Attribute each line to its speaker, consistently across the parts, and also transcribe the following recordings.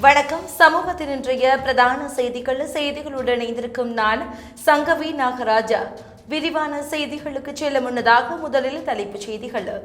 Speaker 1: வணக்கம். சமூகத்தின் இன்றைய பிரதான செய்திகள் செய்திகளுடன் இணைந்திருக்கும் நான் சங்கவி நாகராஜா. விரிவான செய்திகளுக்கு செல்ல முன்னதாக முதலில் தலைப்புச் செய்திகள்.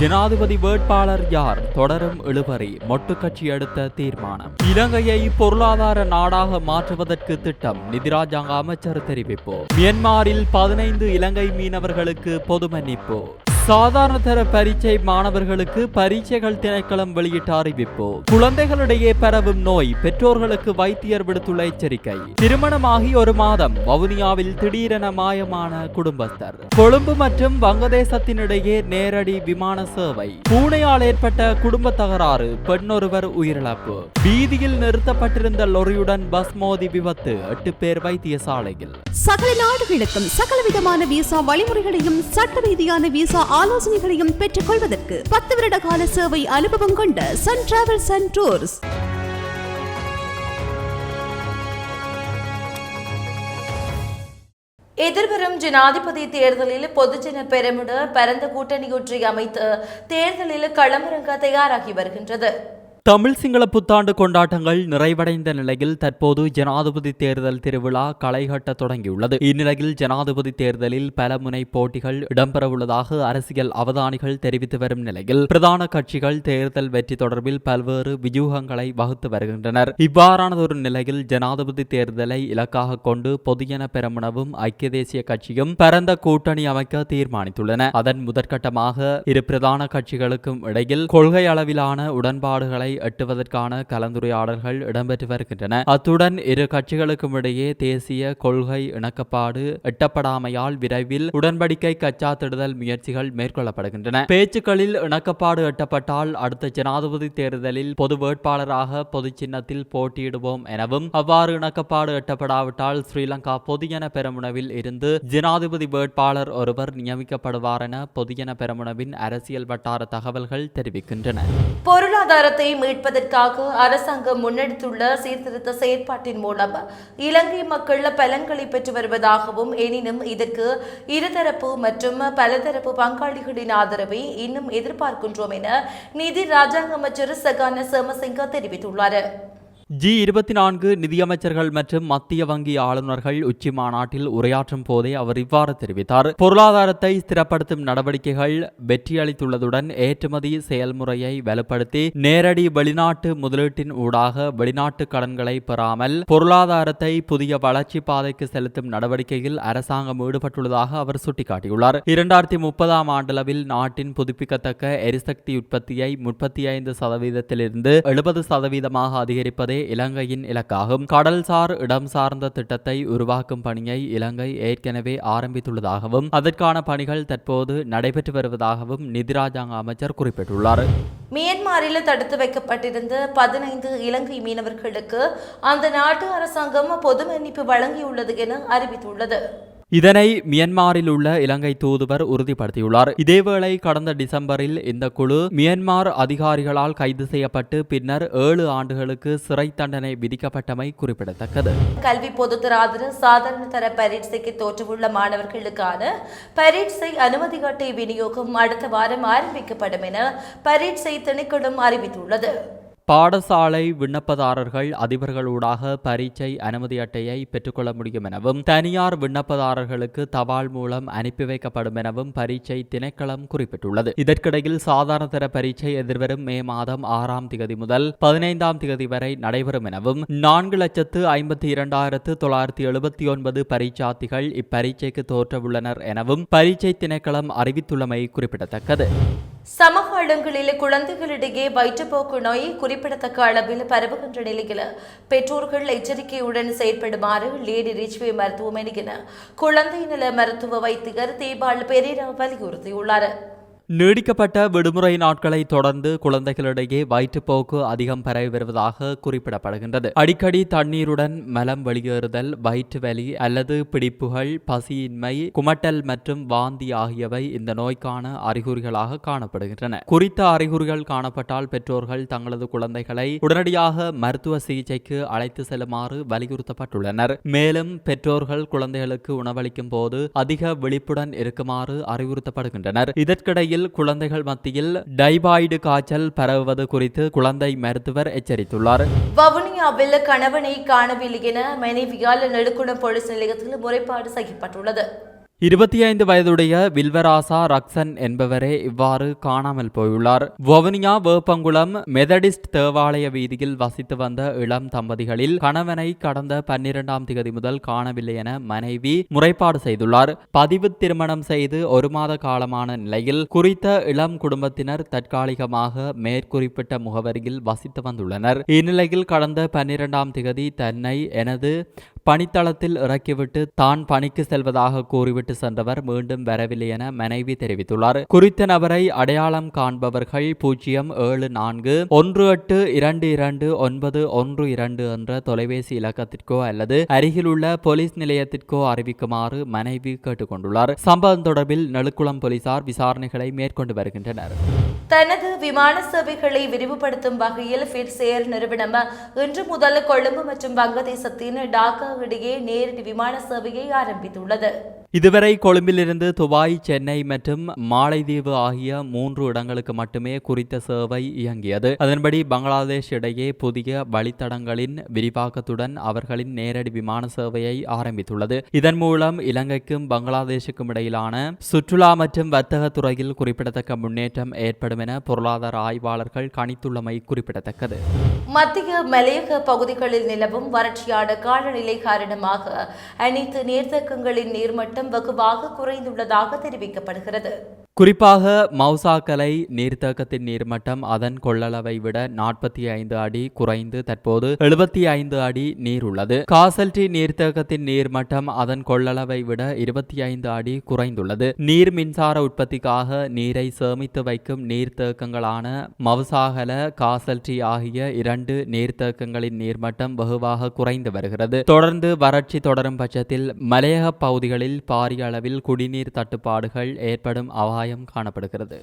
Speaker 2: ஜனாதிபதி வேட்பாளர் யார்? தொடரும் இழுபறி மொட்டு கட்சி எடுத்த தீர்மானம். இலங்கையை பொருளாதார நாடாக மாற்றுவதற்கு திட்டம் நிதிராஜாங்க அமைச்சர் தெரிவிப்பு. மியன்மாரில் பதினைந்து இலங்கை மீனவர்களுக்கு பொது மன்னிப்பு. சாதாரண தர பரீட்சை மாணவர்களுக்கு பரீட்சைகள் திணைக்களம் வெளியிட்ட அறிவிப்பு. குழந்தைகளிடையே பரவும் நோய் பெற்றோர்களுக்கு வைத்தியர் விடுத்துள்ள எச்சரிக்கை. திருமணமாகி ஒரு மாதம் வவுனியாவில் திடீரென மாயமான குடும்பஸ்தர். கொழும்பு மற்றும் வங்கதேசத்தினிடையே நேரடி விமான சேவை. பூனையால் ஏற்பட்ட குடும்ப தகராறு பெண்ணொருவர் உயிரிழப்பு. வீதியில் நிறுத்தப்பட்டிருந்த லொரியுடன் பஸ் மோதி விபத்து எட்டு பேர் வைத்தியசாலையில்.
Speaker 3: சகல நாடுகளுக்கும் சகலவிதமான விசா வழிமுறைகளையும் சட்ட ரீதியான விசா ஆலோசனைகளையும் பெற்றுக் கொள்வதற்கு பத்து வருட கால சேவை அனுபவம் கொண்ட சன் டிராவல்ஸ் அண்ட் டூர்ஸ்
Speaker 1: எதிர்வரும் ஜனாதிபதி தேர்தலில் பொதுஜன பெருமிட பரந்த கூட்டணியொன்றை அமைத்து தேர்தலில் களமிறங்க தயாராகி வருகின்றது.
Speaker 2: தமிழ் சிங்கள புத்தாண்டு கொண்டாட்டங்கள் நிறைவடைந்த நிலையில் தற்போது ஜனாதிபதி தேர்தல் திருவிழா களைகட்ட தொடங்கியுள்ளது. இந்நிலையில் ஜனாதிபதி தேர்தலில் பல முனை போட்டிகள் இடம்பெறவுள்ளதாக அரசியல் அவதானிகள் தெரிவித்து வரும் நிலையில் பிரதான கட்சிகள் தேர்தல் வெற்றி தொடர்பில் பல்வேறு வியூகங்களை வகுத்து வருகின்றனர். இவ்வாறானதொரு நிலையில் ஜனாதிபதி தேர்தலை இலக்காக கொண்டு பொதுஜன பெருமனவும் ஐக்கிய தேசிய கட்சியும் பரந்த கூட்டணி அமைக்க தீர்மானித்துள்ளன. அதன் முதற்கட்டமாக இரு பிரதான கட்சிகளுக்கும் இடையில் கொள்கை அளவிலான உடன்பாடுகளை எட்டுவதற்கான கலந்துரையாடல்கள் இடம்பெற்று வருகின்றன. அத்துடன் இரு கட்சிகளுக்கும் இடையே தேசிய கொள்கை இணக்கப்பாடு எட்டப்படாமையால் விரைவில் உடன்படிக்கை கச்சாத்திடுதல் முயற்சிகள் மேற்கொள்ளப்படுகின்றன. பேச்சுக்களில் இணக்கப்பாடு எட்டப்பட்டால் அடுத்த ஜனாதிபதி தேர்தலில் பொது வேட்பாளராக பொது சின்னத்தில் போட்டியிடுவோம் எனவும் அவ்வாறு இணக்கப்பாடு எட்டப்படாவிட்டால் ஸ்ரீலங்கா பொதுஜன பெரமுனவில் இருந்து ஜனாதிபதி வேட்பாளர் ஒருவர் நியமிக்கப்படுவார் என பொதுஜன பெருமுனவின் அரசியல் வட்டார தகவல்கள் தெரிவிக்கின்றன.
Speaker 1: பொருளாதாரத்தை மீட்பதற்காக அரசாங்கம் முன்னெடுத்துள்ள சீர்திருத்த செயற்பாட்டின் மூலம் இலங்கை மக்கள் பலன்களை பெற்று வருவதாகவும் எனினும் இதற்கு இருதரப்பு மற்றும் பலதரப்பு பங்காளிகளின் ஆதரவை இன்னும் எதிர்பார்க்கின்றோம் என நிதி ராஜாங்க அமைச்சர் சகான சேமசிங்க தெரிவித்துள்ளார்.
Speaker 2: ஜி இருபத்தி நான்கு நிதியமைச்சர்கள் மற்றும் மத்திய வங்கி ஆளுநர்கள் உச்சி மாநாட்டில் உரையாற்றும் போதே அவர் இவ்வாறு தெரிவித்தார். பொருளாதாரத்தை ஸ்திரப்படுத்தும் நடவடிக்கைகள் வெற்றியளித்துள்ளதுடன் ஏற்றுமதி செயல்முறையை வலுப்படுத்தி நேரடி வெளிநாட்டு முதலீட்டின் ஊடாக வெளிநாட்டு கடன்களை பெறாமல் பொருளாதாரத்தை புதிய வளர்ச்சி பாதைக்கு செலுத்தும் நடவடிக்கையில் அரசாங்கம் ஈடுபட்டுள்ளதாக அவர் சுட்டிக்காட்டியுள்ளார். இரண்டாயிரத்தி முப்பதாம் ஆண்டளவில் நாட்டின் புதுப்பிக்கத்தக்க எரிசக்தி உற்பத்தியை முப்பத்தி ஐந்து சதவீதத்திலிருந்து எழுபது சதவீதமாக அதிகரிப்பதே இலங்கையின் இலக்காகும். கடல்சார் இடம் சார்ந்த திட்டத்தை உருவாக்கும் பணியை இலங்கை ஏற்கனவே ஆரம்பித்துள்ளதாகவும் அதற்கான பணிகள் தற்போது நடைபெற்று வருவதாகவும் நிதிராஜாங்க அமைச்சர் குறிப்பிட்டுள்ளார்.
Speaker 1: மியன்மாரில் தடுத்து வைக்கப்பட்டிருந்த பதினைந்து இலங்கை மீனவர்களுக்கு அந்த நாட்டு அரசாங்கம் பொது மன்னிப்பு வழங்கியுள்ளது என அறிவித்துள்ளது.
Speaker 2: இதனை மியன்மாரில் உள்ள இலங்கை தூதுவர் உறுதிப்படுத்தியுள்ளார். இதேவேளை கடந்த டிசம்பரில் இந்த குழு மியன்மார் அதிகாரிகளால் கைது செய்யப்பட்டு பின்னர் ஏழு ஆண்டுகளுக்கு சிறை தண்டனை விதிக்கப்பட்டமை குறிப்பிடத்தக்கது.
Speaker 1: கல்வி பொதுத்தராதர சாதாரண தர பரீட்சைக்கு தோற்றவுள்ள மாணவர்களுக்கான பரீட்சை அனுமதி அட்டை விநியோகம் அடுத்த வாரம் ஆரம்பிக்கப்படும் என பரீட்சை திணைக்களம் அறிவித்துள்ளது.
Speaker 2: பாடசாலை விண்ணப்பதாரர்கள் அதிபர்களூடாக பரீட்சை அனுமதி அட்டையை பெற்றுக்கொள்ள முடியும் எனவும் தனியார் விண்ணப்பதாரர்களுக்கு தபால் மூலம் அனுப்பி வைக்கப்படும் எனவும் பரீட்சை திணைக்களம் குறிப்பிட்டுள்ளது. இதற்கிடையில் சாதாரண தர பரீட்சை எதிர்வரும் மே மாதம் ஆறாம் திகதி முதல் பதினைந்தாம் திகதி வரை நடைபெறும் எனவும் நான்கு லட்சத்து ஐம்பத்தி இரண்டாயிரத்து தொள்ளாயிரத்தி எழுபத்தி ஒன்பது பரீட்சார்த்திகள் இப்பரீட்சைக்கு தோற்றவுள்ளனர் எனவும் பரீட்சை திணைக்களம் அறிவித்துள்ளமை குறிப்பிடத்தக்கது.
Speaker 1: சமகாலங்களில் குழந்தைகளிடையே வயிற்றுப்போக்கு நோய் குறிப்பிடத்தக்க அளவில் பரவுகின்ற நிலையில் பெற்றோர்கள் எச்சரிக்கையுடன் செயற்படுமாறு லேடி ரிச்வே மருத்துவமனையின குழந்தை நல மருத்துவ வைத்தியர் தீபால் பெரேரா வலியுறுத்தியுள்ளார்.
Speaker 2: நீடிக்கப்பட்ட விடுமுறை நாட்களை தொடர்ந்து குழந்தைகளிடையே வயிற்றுப்போக்கு அதிகம் பரவி வருவதாக குறிப்பிடப்படுகின்றது. அடிக்கடி தண்ணீருடன் மலம் வெளியேறுதல் வயிற்று வலி அல்லது பிடிப்புகள் பசியின்மை குமட்டல் மற்றும் வாந்தி ஆகியவை இந்த நோய்க்கான அறிகுறிகளாக காணப்படுகின்றன. குறித்த அறிகுறிகள் காணப்பட்டால் பெற்றோர்கள் தங்களது குழந்தைகளை உடனடியாக மருத்துவ சிகிச்சைக்கு அழைத்து செல்லுமாறு வலியுறுத்தப்பட்டுள்ளனர். மேலும் பெற்றோர்கள் குழந்தைகளுக்கு உணவளிக்கும் போது அதிக விழிப்புடன் இருக்குமாறு அறிவுறுத்தப்படுகின்றனர். இதற்கிடையில் இந்நிலையில் குழந்தைகள் மத்தியில் டைபாய்டு காய்ச்சல் பரவுவது குறித்து குழந்தை மருத்துவர் எச்சரித்துள்ளார்.
Speaker 1: வவுனியாவில் கணவனை காணவில்லை என மனைவியால் நெடுக்குளம் போலீஸ் நிலையத்தில் முறைப்பாடு செய்யப்பட்டுள்ளது.
Speaker 2: இருபத்தி ஐந்து வயதுடைய வில்வராசா ரக்சன் என்பவரே இவ்வாறு காணாமல் போயுள்ளார். வவுனியா வேப்பங்குளம் மெதடிஸ்ட் தேவாலய வீதியில் வசித்து வந்த இளம் தம்பதிகளில் கணவனை கடந்த பன்னிரெண்டாம் திகதி முதல் காணவில்லை என மனைவி முறைப்பாடு செய்துள்ளார். பதிவு திருமணம் செய்து ஒரு மாத காலமான நிலையில் குறித்த இளம் குடும்பத்தினர் தற்காலிகமாக மேற்குறிப்பிட்ட முகவரியில் வசித்து வந்துள்ளனர். இந்நிலையில் கடந்த பன்னிரெண்டாம் திகதி தன்னை எனது பணித்தளத்தில் இறக்கிவிட்டு தான் பணிக்கு செல்வதாக கூறிவிட்டு விட்டு சென்றவர் மீண்டும் வரவில்லை என மனைவி தெரிவித்துள்ளார். குறித்த நபரை அடையாளம் காண்பவர்கள் பூஜ்ஜியம் ஏழு நான்கு ஒன்று எட்டு இரண்டு இரண்டு ஒன்பது ஒன்று இரண்டு என்ற தொலைபேசி இலக்கத்திற்கோ அல்லது அருகிலுள்ள போலீஸ் நிலையத்திற்கோ அறிவிக்குமாறு மனைவி கேட்டுக்கொண்டுள்ளார். சம்பவம் தொடர்பில் நெலுக்குளம் போலீசார் விசாரணைகளை மேற்கொண்டு வருகின்றனர்.
Speaker 1: தனது விமான சேவைகளை விரிவுபடுத்தும் வகையில் ஃபிட்ஸேர் நிறுவனம் இன்று முதல் கொழும்பு மற்றும் வங்கதேசத்தின் டாக்கா இடையே நேரடி விமான சேவையை ஆரம்பித்துள்ளது.
Speaker 2: இதுவரை கொழும்பிலிருந்து துபாய் சென்னை மற்றும் மாலைதீவு ஆகிய மூன்று இடங்களுக்கு மட்டுமே குறித்த சேவை இயங்கியது. அதன்படி பங்களாதேஷ் இடையே புதிய வழித்தடங்களின் விரிவாக்கத்துடன் அவர்களின் நேரடி விமான சேவையை ஆரம்பித்துள்ளது. இதன் மூலம் இலங்கைக்கும் பங்களாதேஷுக்கும் இடையிலான சுற்றுலா மற்றும் வர்த்தக துறையில் குறிப்பிடத்தக்க முன்னேற்றம் ஏற்படும் என பொருளாதார ஆய்வாளர்கள் கணித்துள்ளமை குறிப்பிடத்தக்கது.
Speaker 1: மத்திய மலையக பகுதிகளில் நிலவும் வறட்சியான காலநிலை காரணமாக அனைத்து நீர்த்தக்கங்களின் நீர்மட்டம் வெகுவாக குறைந்துள்ளதாக தெரிவிக்கப்படுகிறது.
Speaker 2: குறிப்பாக மௌசாக்கலை நீர்த்தேக்கத்தின் நீர்மட்டம் அதன் கொள்ளளவை விட நாற்பத்தி ஐந்து அடி குறைந்து தற்போது எழுபத்தி ஐந்து அடி நீர் உள்ளது. காசல்டி நீர்த்தேக்கத்தின் நீர்மட்டம் அதன் கொள்ளளவை விட இருபத்தி ஐந்து அடி குறைந்துள்ளது. நீர் மின்சார உற்பத்திக்காக நீரை சேமித்து வைக்கும் நீர்த்தேக்கங்களான மவுசாகல காசல்டி ஆகிய இரண்டு நீர்த்தேக்கங்களின் நீர்மட்டம் வெகுவாக குறைந்து வருகிறது. தொடர்ந்து வறட்சி தொடரும் பட்சத்தில் மலையக பகுதிகளில் பாரிய அளவில் குடிநீர் தட்டுப்பாடுகள் ஏற்படும் அபாயம் காணப்படுகிறது.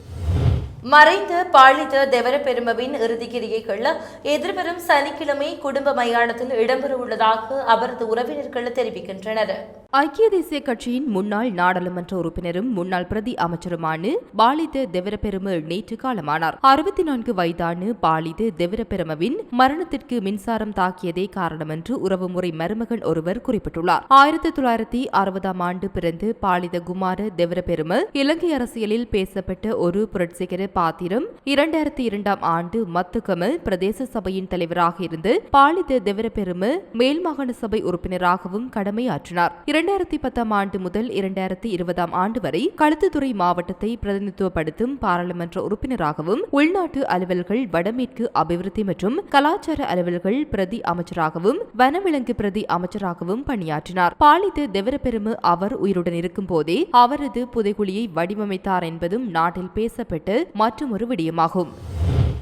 Speaker 1: மறைந்த பாலித தெவர பெருமவின் இறுதிக்கிரியைகள் எதிர்வரும் சனிக்கிழமை குடும்ப மயானத்தில் இடம்பெறவுள்ளதாக அவரது உறவினர்கள் தெரிவிக்கின்றனர்.
Speaker 4: ஐக்கிய தேசிய கட்சியின் முன்னாள் நாடாளுமன்ற உறுப்பினரும் முன்னாள் பிரதி அமைச்சருமான பாலித தெவரபெரும நேற்று காலமானார். அறுபத்தி நான்கு வயதான பாலித தெவரப்பெருமவின் மரணத்திற்கு மின்சாரம் தாக்கியதே காரணம் என்று உறவுமுறை மருமகன் ஒருவர் குறிப்பிட்டுள்ளார். ஆயிரத்தி தொள்ளாயிரத்தி அறுபதாம் ஆண்டு பிறந்து பாலித குமார தெவரபெரும இலங்கை அரசியலில் பேசப்பட்ட ஒரு புரட்சிகர பாத்திரம் இரண்டாயிரத்தி இரண்டாம் ஆண்டு மத்துகமல் பிரதேச சபையின் தலைவராக இருந்து பாலித தெவரபெரும மேல் மாகாண சபை உறுப்பினராகவும் கடமையாற்றினார். இரண்டாயிரத்தி பத்தாம் ஆண்டு முதல் இரண்டாயிரத்தி இருபதாம் ஆண்டு வரை களத்துத்துறை மாவட்டத்தை பிரதிநிதித்துவப்படுத்தும் பாராளுமன்ற உறுப்பினராகவும் உள்நாட்டு அலுவல்கள் வடமேற்கு அபிவிருத்தி மற்றும் கலாச்சார அலுவல்கள் பிரதி அமைச்சராகவும் வனவிலங்கு பிரதி அமைச்சராகவும் பணியாற்றினார். பாலித்த தெவரப்பெருமு அவர் உயிருடன் இருக்கும் போதே அவரது புதைகுழியை வடிவமைத்தார் என்பதும் நாட்டில் பேசப்பட்டு மற்றொரு விடயமாகும்.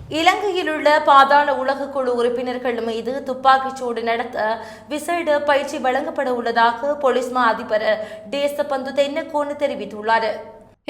Speaker 1: இலங்கையில் உள்ள பாதாள உலக குழு உறுப்பினர்கள் மீது துப்பாக்கிச்சூடு நடத்த விசேட பயிற்சி வழங்கப்பட உள்ளதாக பொலிஸ் மா அதிபர் தேசபந்து தென்னக்கோன்னு தெரிவித்துள்ளார்.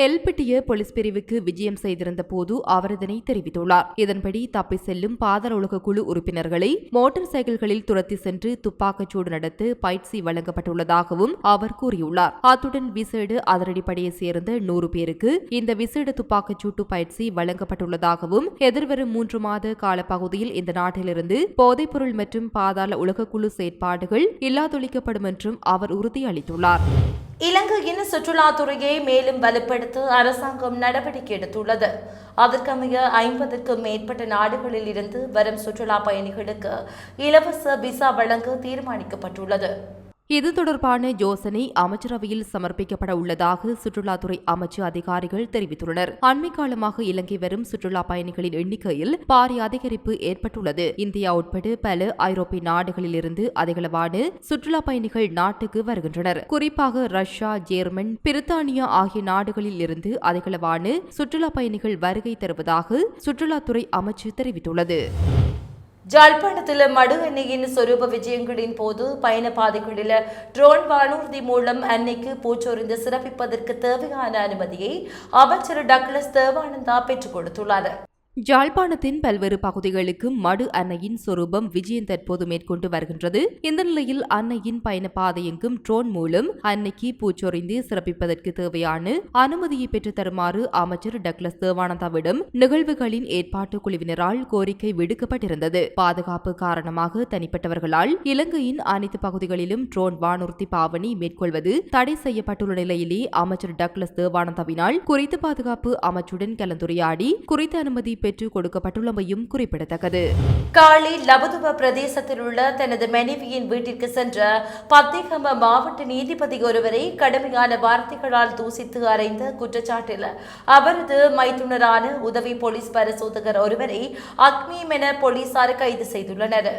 Speaker 4: எல்பிட்டிய போலீஸ் பிரிவுக்கு விஜயம் செய்திருந்த போது அவர் இதனை தெரிவித்துள்ளார். இதன்படி தப்பி செல்லும் பாதாள குழு உறுப்பினர்களை மோட்டார் சைக்கிள்களில் துரத்தி சென்று துப்பாக்கிச்சூடு நடத்த பயிற்சி வழங்கப்பட்டுள்ளதாகவும் அவர் கூறியுள்ளார். அத்துடன் விசேடு அதிரடிப்படையை சேர்ந்த நூறு பேருக்கு இந்த விசேட துப்பாக்கிச்சூட்டு பயிற்சி வழங்கப்பட்டுள்ளதாகவும் எதிர்வரும் மூன்று மாத காலப்பகுதியில் இந்த நாட்டிலிருந்து போதைப்பொருள் மற்றும் பாதாள உலகக்குழு செயற்பாடுகள் இல்லாதொழிக்கப்படும் என்றும் அவர் உறுதியளித்துள்ளார்.
Speaker 1: இலங்கையின் சுற்றுலாத்துறையை மேலும் வலுப்படுத்த அரசாங்கம் நடவடிக்கை எடுத்துள்ளது. அதற்கமைய ஐம்பதற்கும் மேற்பட்ட நாடுகளில் இருந்து வரும் சுற்றுலா பயணிகளுக்கு இலவச விசா வழங்க தீர்மானிக்கப்பட்டுள்ளது.
Speaker 4: இது தொடர்பான யோசனை அமைச்சரவையில் சமர்ப்பிக்கப்பட உள்ளதாக சுற்றுலாத்துறை அமைச்சு அதிகாரிகள் தெரிவித்துள்ளனர். அண்மை காலமாக இலங்கை வரும் சுற்றுலா பயணிகளின் எண்ணிக்கையில் பாரிய அதிகரிப்பு ஏற்பட்டுள்ளது. இந்தியா உட்பட பல ஐரோப்பிய நாடுகளிலிருந்து அதிகளவான சுற்றுலா பயணிகள் நாட்டுக்கு வருகின்றனர். குறிப்பாக ரஷ்யா ஜேர்மன் பிரித்தானியா ஆகிய நாடுகளில் இருந்து அதிகளவான சுற்றுலா பயணிகள் வருகை தருவதாக சுற்றுலாத்துறை அமைச்சு தெரிவித்துள்ளது.
Speaker 1: ஜாழ்ப்பாணத்தில் மடு அன்னையின் சொரூப விஜயங்களின் போது பயண பாதைகளில் ட்ரோன் வானூர்தி மூலம் அன்னைக்கு பூச்சொரிந்து சிறப்பிப்பதற்கு தேவையான அனுமதியை அமைச்சர் டக்ளஸ் தேவானந்தா பெற்றுக் கொடுத்துள்ளார்.
Speaker 4: யாழ்ப்பாணத்தின் பல்வேறு பகுதிகளுக்கு மடு அன்னையின் சொரூபம் விஜயம் தற்போது மேற்கொண்டு வருகின்றது. இந்த நிலையில் அன்னையின் பயண பாதையெங்கும் ட்ரோன் மூலம் அன்னைக்கு பூச்சொறிந்து சிறப்பிப்பதற்கு தேவையான அனுமதியை பெற்றுத் தருமாறு அமைச்சர் டக்ளஸ் தேவானந்தாவிடம் நிகழ்வுகளின் ஏற்பாட்டு குழுவினரால் கோரிக்கை விடுக்கப்பட்டிருந்தது. பாதுகாப்பு காரணமாக தனிப்பட்டவர்களால் இலங்கையின் அனைத்து பகுதிகளிலும் ட்ரோன் வானூர்த்தி பாவனி மேற்கொள்வது தடை செய்யப்பட்டுள்ள நிலையிலே அமைச்சர் டக்ளஸ் தேவானந்தாவினால் குறித்த பாதுகாப்பு அமைச்சுடன் கலந்துரையாடி குறித்த அனுமதி பெற்றுக் கொடுக்கப்பட்டுள்ளமையும் குறிப்பிடத்தக்கது.
Speaker 1: காலி லபதுப பிரதேசத்தில் உள்ள தனது மனைவியின் வீட்டிற்கு சென்ற பத்திகம மாவட்ட நீதிபதி ஒருவரை கடுமையான வார்த்தைகளால் தூசித்து அறைந்த குற்றச்சாட்டில் அவரது மைத்துனரான உதவி போலீஸ் பரிசோதகர் ஒருவரை அக்மீம் என போலீசார் கைது செய்துள்ளனர்.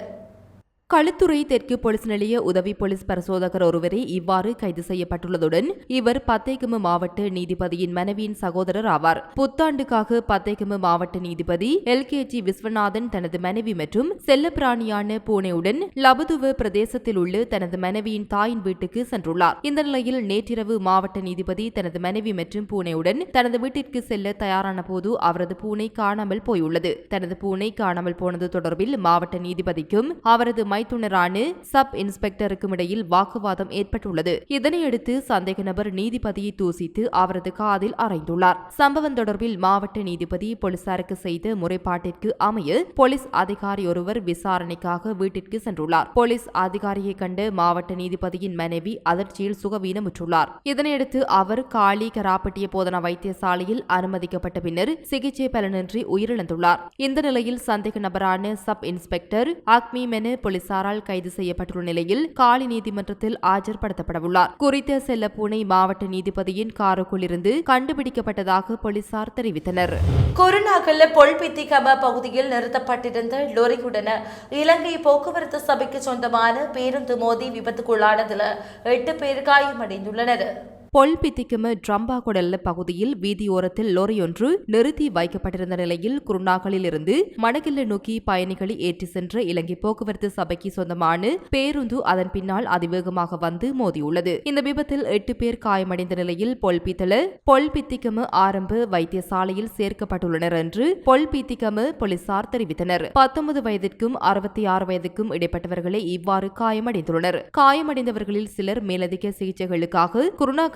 Speaker 4: களுத்துறை தெற்கு போலீஸ் நிலைய உதவி போலீஸ் பரிசோதகர் ஒருவரே இவ்வாறு கைது செய்யப்பட்டுள்ளதுடன் இவர் பத்தேகமு மாவட்ட நீதிபதியின் மனைவியின் சகோதரர் ஆவார். புத்தாண்டுக்காக பத்தேகமு மாவட்ட நீதிபதி எல். கே. ஜி. விஸ்வநாதன் தனது மனைவி மற்றும் செல்லப்பிராணியான பூனேவுடன் லபுதுவ பிரதேசத்தில் உள்ள தனது மனைவியின் தாயின் வீட்டுக்கு சென்றுள்ளார். இந்த நிலையில் நேற்றிரவு மாவட்ட நீதிபதி தனது மனைவி மற்றும் பூனேவுடன் தனது வீட்டிற்கு செல்ல தயாரான போது அவரது பூனை காணாமல் போயுள்ளது. தனது பூனை காணாமல் போனது தொடர்பில் மாவட்ட நீதிபதிக்கும் அவரது மைத்துனரான சப் இன்ஸ்பெக்டருக்கும் இடையில் வாக்குவாதம் ஏற்பட்டுள்ளது. இதனையடுத்து சந்தேக நபர் நீதிபதியை தூசித்து அவரது காதில் அறைந்துள்ளார். சம்பவம் தொடர்பில் மாவட்ட நீதிபதி போலீசாருக்கு செய்த முறைப்பாட்டிற்கு அமைய போலீஸ் அதிகாரி ஒருவர் விசாரணைக்காக வீட்டிற்கு சென்றுள்ளார். போலீஸ் அதிகாரியை கண்டு மாவட்ட நீதிபதியின் மனைவி அதிர்ச்சியில் சுகவீனமுற்றுள்ளார். இதனையடுத்து அவர் காளி கராப்பட்டிய போதனா வைத்தியசாலையில் அனுமதிக்கப்பட்ட பின்னர் சிகிச்சை பலனின்றி உயிரிழந்துள்ளார். இந்த நிலையில் சந்தேக நபரான சப் இன்ஸ்பெக்டர் அக்மி மெனு போலீஸ் போலீசாரால் கைது செய்யப்பட்டுள்ள நிலையில் காலி நீதிமன்றத்தில் ஆஜர்படுத்தப்படவுள்ளார். குறித்த செல்ல பூனை மாவட்ட நீதிபதியின் காருக்குள் இருந்து கண்டுபிடிக்கப்பட்டதாக போலீசார் தெரிவித்தனர்.
Speaker 1: கொரோனாக்கள் பொல்பித்திகம பகுதியில் நிறுத்தப்பட்டிருந்த லொரியுடன் இலங்கை போக்குவரத்து சபைக்கு சொந்தமான பேருந்து மோதி விபத்துக்குள்ளானதில் எட்டு பேர் காயமடைந்துள்ளனர்.
Speaker 4: பொல்பித்திக்கும ட்ரம்பா கொடல்ல பகுதியில் வீதியோரத்தில் லோரியொன்று நிறுத்தி வைக்கப்பட்டிருந்த நிலையில் குருநாகலில் இருந்து மணக்கில்ல நோக்கி பயணிகளை ஏற்றி சென்ற இலங்கை போக்குவரத்து சபைக்கு சொந்தமான பேருந்து அதன் பின்னால் அதிவேகமாக வந்து மோதியுள்ளது. இந்த விபத்தில் எட்டு பேர் காயமடைந்த நிலையில் பொல்பித்தல பொல்பித்திக்கமு ஆரம்ப வைத்தியசாலையில் சேர்க்கப்பட்டுள்ளனர் என்று பொல்பித்திக்கமு போலீசார் தெரிவித்தனர். பத்தொன்பது வயதிற்கும் அறுபத்தி ஆறு வயதுக்கும் இடைப்பட்டவர்களே இவ்வாறு காயமடைந்துள்ளனர். காயமடைந்தவர்களில் சிலர் மேலதிக சிகிச்சைகளுக்காக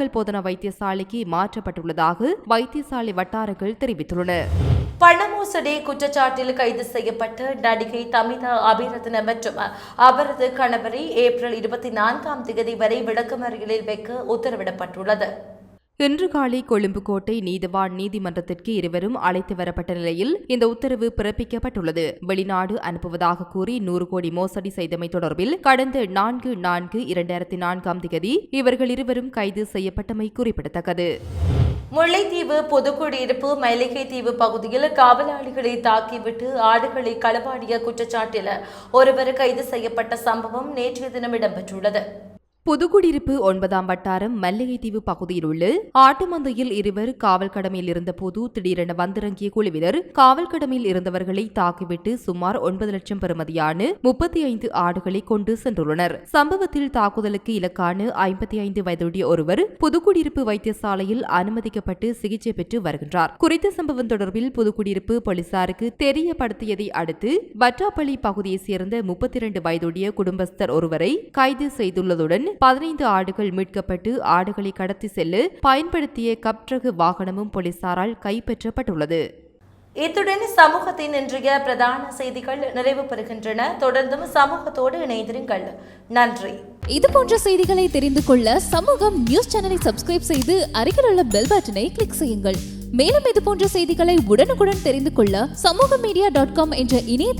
Speaker 4: குருநாகல் போதனா வைத்தியசாலைக்கு மாற்றப்பட்டுள்ளதாக வைத்தியசாலை வட்டாரங்கள் தெரிவித்துள்ளன.
Speaker 1: பண மோசடி குற்றச்சாட்டில் கைது செய்யப்பட்ட நடிகை தமிதா அபிரத்ன மற்றும் அவரது கணவரை ஏப்ரல் இருபத்தி நான்காம் தேதி வரை விளக்கமறியலில் வைக்க உத்தரவிடப்பட்டுள்ளது.
Speaker 4: இன்று காலை கொழும்பு கோட்டை நீதவான் நீதிமன்றத்திற்கு இருவரும் அழைத்து வரப்பட்ட நிலையில் இந்த உத்தரவு பிறப்பிக்கப்பட்டுள்ளது. வெளிநாடு அனுப்புவதாக கூறி நூறு கோடி மோசடி செய்தமை தொடர்பில் கடந்த நான்கு நான்கு இரண்டாயிரத்தி நான்காம் திகதி இவர்கள் இருவரும் கைது செய்யப்பட்டமை குறிப்பிடத்தக்கது.
Speaker 1: முல்லைத்தீவு பொதுக்குடியிருப்பு மல்லிகை தீவு பகுதியில் காவலாளிகளை தாக்கிவிட்டு ஆடுகளை களவாடிய குற்றச்சாட்டில் ஒருவர் கைது செய்யப்பட்ட சம்பவம் நேற்றைய தினம் இடம்பெற்றுள்ளது.
Speaker 4: புதுக்குடியிருப்பு ஒன்பதாம் வட்டாரம் மல்லிகைத்தீவு பகுதியில் உள்ள ஆட்டுமந்தையில் இருவர் காவல் கடமையில் இருந்தபோது திடீரென வந்திறங்கிய குழுவினர் காவல் கடமையில் இருந்தவர்களை தாக்கிவிட்டு சுமார் ஒன்பது லட்சம் பெறுமதியான முப்பத்தி ஐந்து ஆடுகளை கொண்டு சென்றுள்ளனர். சம்பவத்தில் தாக்குதலுக்கு இலக்கான ஐம்பத்தி ஐந்து வயதுடைய ஒருவர் புதுக்குடியிருப்பு வைத்தியசாலையில் அனுமதிக்கப்பட்டு சிகிச்சை பெற்று வருகின்றார். குறித்த சம்பவம் தொடர்பில் புதுக்குடியிருப்பு போலீசாருக்கு தெரியப்படுத்தியதை அடுத்து வட்டாப்பள்ளி பகுதியைச் சேர்ந்த முப்பத்தி இரண்டு வயதுடைய குடும்பஸ்தர் ஒருவரை கைது செய்துள்ளதுடன் பதினைந்து ஆடுகள் மீட்கப்பட்டு ஆடுகளை கடத்தி செல்ல பயன்படுத்திய கப்ட்ரகு வாகனமும் போலீசாரால் கைப்பற்றப்பட்டுள்ளது.
Speaker 1: இத்துடன் சமூகத்தின் இன்றைய பிரதான செய்திகள் நிறைவு பெறுகின்றன. தொடர்ந்தும் சமூகத்தோடு இணைந்திருங்கள். நன்றி.
Speaker 5: இது போன்ற செய்திகளை தெரிந்து கொள்ள சமூகம் நியூஸ் சேனலை சப்ஸ்கிரைப் செய்து அருகில் உள்ள பெல் பட்டனை கிளிக் செய்யுங்கள். மேலும் இது போன்ற செய்திகளை உடனுக்குடன் தெரிந்து கொள்ள சமூக மீடியா டாட் காம் என்ற இணையதள